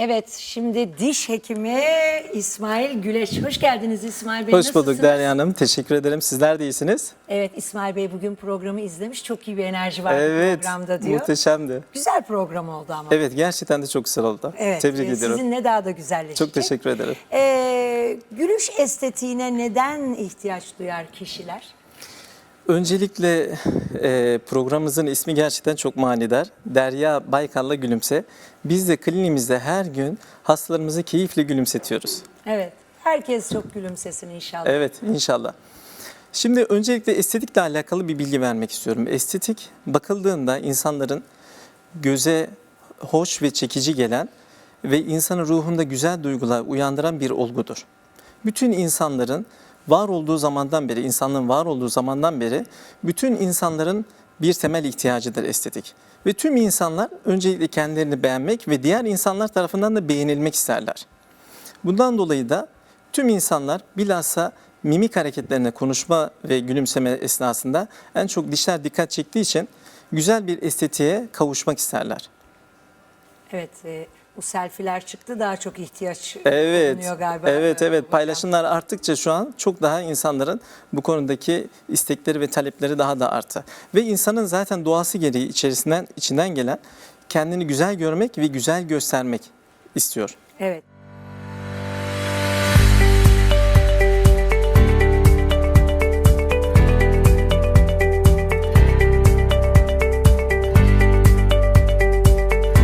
Evet, şimdi diş hekimi İsmail Güleç. Hoş geldiniz İsmail Bey. Hoş bulduk Nasılsınız? Derya Hanım. Teşekkür ederim. Sizler de iyisiniz. Evet, İsmail Bey bugün programı izlemiş. Çok iyi bir enerji var Evet. programda diyor. Muhteşemdi. Güzel program oldu ama. Evet gerçekten de çok güzel oldu. Evet, Tebrik e, ediyorum. Sizinle daha da güzelleşecek. Çok teşekkür ederim. Ee, gülüş estetiğine neden ihtiyaç duyar kişiler? Öncelikle e, programımızın ismi gerçekten çok manidar. Derya Baykal'la Gülümse. Biz de kliniğimizde her gün hastalarımızı keyifle gülümsetiyoruz. Evet, herkes çok gülümsesin inşallah. Evet inşallah. Şimdi öncelikle estetikle alakalı bir bilgi vermek istiyorum. Estetik bakıldığında insanların göze hoş ve çekici gelen ve insanın ruhunda güzel duygular uyandıran bir olgudur. Bütün insanların var olduğu zamandan beri, insanlığın var olduğu zamandan beri bütün insanların bir temel ihtiyacıdır estetik. Ve tüm insanlar öncelikle kendilerini beğenmek ve diğer insanlar tarafından da beğenilmek isterler. Bundan dolayı da tüm insanlar bilhassa mimik hareketlerine konuşma ve gülümseme esnasında en çok dişler dikkat çektiği için güzel bir estetiğe kavuşmak isterler. Evet, e, bu selfiler çıktı daha çok ihtiyaç Evet, bulunuyor galiba. evet, evet. hocam. Paylaşımlar arttıkça şu an çok daha insanların bu konudaki istekleri ve talepleri daha da arttı. Ve insanın zaten doğası gereği içerisinden içinden gelen kendini güzel görmek ve güzel göstermek istiyor. Evet.